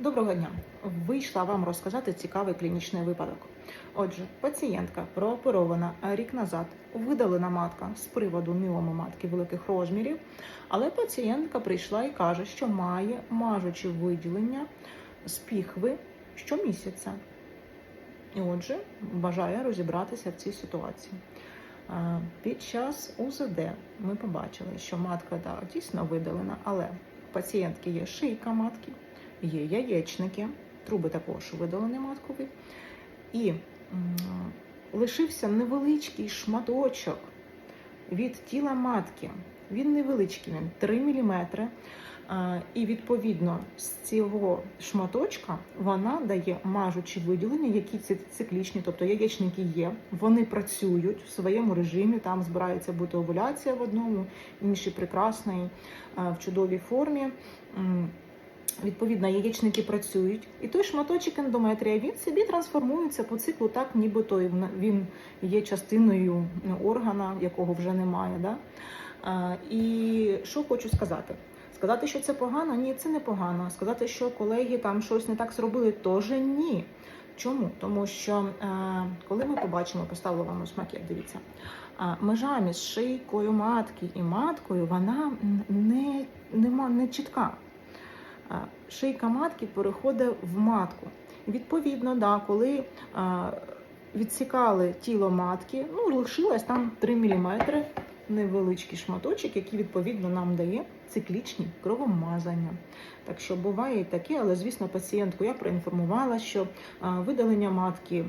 Доброго дня. Вийшла вам розказати цікавий клінічний випадок. Отже, пацієнтка прооперована рік назад, видалена матка з приводу міоми матки великих розмірів, але пацієнтка прийшла і каже, що має мажучі виділення з піхви щомісяця. І отже, бажає розібратися в цій ситуації. Е, Під час УЗД ми побачили, що матка да, дійсно видалена, але у пацієнтки є шийка матки, є яєчники, труби також видалені маткові. І лишився невеличкий шматочок від тіла матки. Він невеличкий, він 3 мм. І відповідно з цього шматочка вона дає мажучі виділення, які циклічні, тобто яєчники є, вони працюють в своєму режимі. Там збирається бути овуляція в одному, інший прекрасний в чудовій формі. Відповідно, яєчники працюють, і той шматочок ендометрія він собі трансформується по циклу, так нібито він є частиною ну, органа, якого вже немає. Да? І що хочу сказати? Сказати, що це погано? Ні, це не погано. Сказати, що колеги там щось не так зробили, теж ні. Чому? Тому що е, коли ми побачимо, поставлю вам ось макет, дивіться, межа між шийкою матки і маткою, вона не, нема, не чітка. Шийка матки переходить в матку. Відповідно, да, коли відсікали тіло матки, ну, лишилось там 3 мм невеличкий шматочок, який відповідно нам дає циклічні кровомазання. Так що буває і таке, але звісно, пацієнтку я проінформувала, що видалення матки.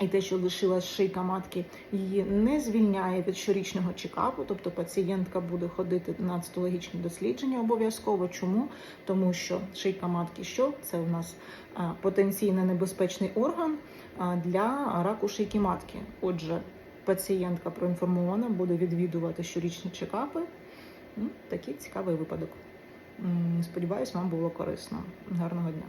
І те, що лишилась шийка матки, її не звільняє від щорічного чекапу, тобто пацієнтка буде ходити на цитологічні дослідження обов'язково. Чому? Тому що шийка матки, що це у нас потенційно небезпечний орган для раку шийки матки. Отже, пацієнтка проінформована, буде відвідувати щорічні чекапи. Ну, такий цікавий випадок. Сподіваюсь, вам було корисно. Гарного дня.